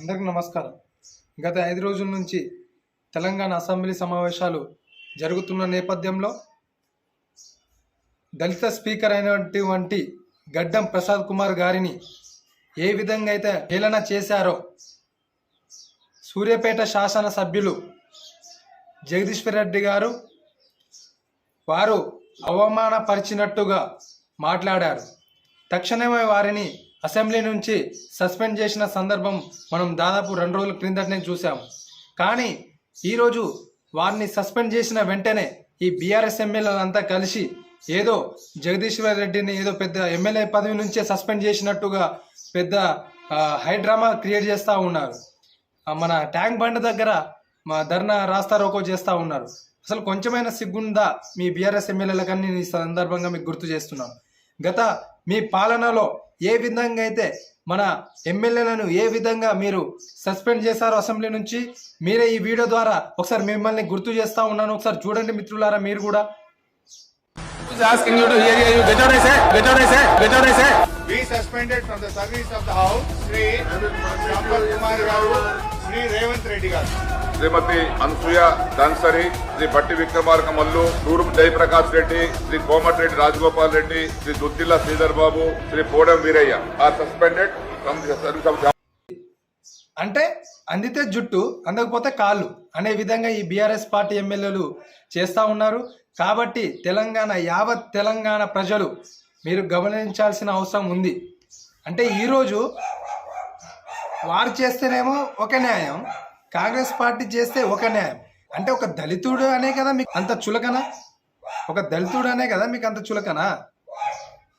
అందరికీ నమస్కారం. గత ఐదు రోజుల నుంచి తెలంగాణ అసెంబ్లీ సమావేశాలు జరుగుతున్న నేపథ్యంలో దళిత స్పీకర్ అయినటువంటి గడ్డం ప్రసాద్ కుమార్ గారిని ఏ విధంగా అయితే హేళన చేశారో సూర్యాపేట శాసన సభ్యులు జగదీశ్వర్ రెడ్డి గారు వారు అవమానపరిచినట్టుగా మాట్లాడారు. తక్షణమే వారిని అసెంబ్లీ నుంచి సస్పెండ్ చేసిన సందర్భం మనం దాదాపు రెండు రోజుల క్రిందటనే చూసాం కానీ ఈరోజు వారిని సస్పెండ్ చేసిన వెంటనే ఈ బీఆర్ఎస్ ఎమ్మెల్యేలంతా కలిసి ఏదో జగదీశ్వర్ రెడ్డిని ఏదో పెద్ద ఎమ్మెల్యే పదవి నుంచే సస్పెండ్ చేసినట్టుగా పెద్ద హైడ్రామా క్రియేట్ చేస్తూ ఉన్నారు. మన ట్యాంక్ బండ్ దగ్గర మా ధర్నా రాస్తా రోకో చేస్తూ ఉన్నారు. అసలు కొంచెమైనా సిగ్గుందా మీ బీఆర్ఎస్ ఎమ్మెల్యేలకన్నీ ఈ సందర్భంగా మీకు గుర్తు చేస్తున్నాను గత మీ పాలనలో ఏ విధంగా అయితే మన ఎమ్మెల్యేలను ఏ విధంగా మీరు సస్పెండ్ చేశారో అసెంబ్లీ నుంచి మీరే ఈ వీడియో ద్వారా ఒకసారి మిమ్మల్ని గుర్తు చేస్తా ఉన్నాను. ఒకసారి చూడండి మిత్రులారా మీరు కూడా. Be suspended from the service of the house. Shri Sampath Kumar గారు శ్రీ రేవంత్ రెడ్డి గారు. శ్రీమతి అనసూయ ధన్సరి శ్రీ బట్టి విక్రమార్క మల్లు తూర్పు జయప్రకాష్ రెడ్డి శ్రీ కోమటిరెడ్డి రాజగోపాల్ రెడ్డి శ్రీ దుద్దిల్ల శ్రీధర్ బాబు శ్రీ పోడం వీరయ్య. ఆర్ సస్పెండెడ్ అంటే అందితే జుట్టు అందకపోతే కాళ్ళు అనే విధంగా ఈ బీఆర్ఎస్ పార్టీ ఎమ్మెల్యేలు చేస్తూ ఉన్నారు. కాబట్టి తెలంగాణ యావత్ తెలంగాణ ప్రజలు మీరు గమనించాల్సిన అవసరం ఉంది. అంటే ఈరోజు వారు చేస్తేనేమో ఒక న్యాయం కాంగ్రెస్ పార్టీ చేస్తే ఒక న్యాయం. అంటే ఒక దళితుడు అనే కదా మీకు అంత చులకన? ఒక దళితుడు అనే కదా మీకు అంత చులకన?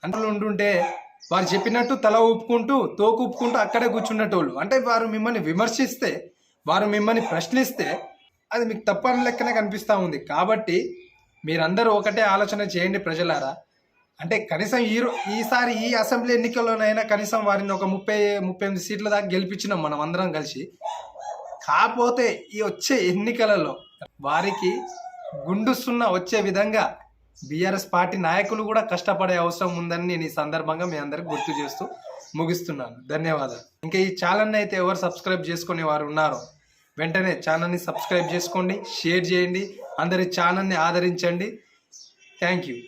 అంటే ఉంటుంటే వారు చెప్పినట్టు తల ఊపుకుంటూ తోకు ఊపుకుంటూ అక్కడే కూర్చున్నటోళ్ళు. అంటే వారు మిమ్మల్ని విమర్శిస్తే వారు మిమ్మల్ని ప్రశ్నిస్తే అది మీకు తప్పని లెక్కనే కనిపిస్తూ ఉంది. కాబట్టి మీరందరూ ఒకటే ఆలోచన చేయండి ప్రజలారా. అంటే కనీసం ఈ ఈసారి ఈ అసెంబ్లీ ఎన్నికల్లోనైనా కనీసం వారిని ఒక ముప్పై ముప్పై ఎనిమిది సీట్ల దాకా గెలిపించినాం మనం అందరం కలిసి. కాకపోతే ఈ వచ్చే ఎన్నికలలో వారికి గుండు సున్నా వచ్చే విధంగా బీఆర్ఎస్ పార్టీ నాయకులు కూడా కష్టపడే అవసరం ఉందని నేను ఈ సందర్భంగా మీ అందరికి గుర్తు చేస్తూ ముగిస్తున్నాను. ధన్యవాదాలు. ఇంకా ఈ ఛానల్ని అయితే ఎవరు సబ్స్క్రైబ్ చేసుకునే వారు ఉన్నారో వెంటనే ఛానల్ని సబ్స్క్రైబ్ చేసుకోండి షేర్ చేయండి అందరి ఛానల్ని ఆదరించండి. Thank you.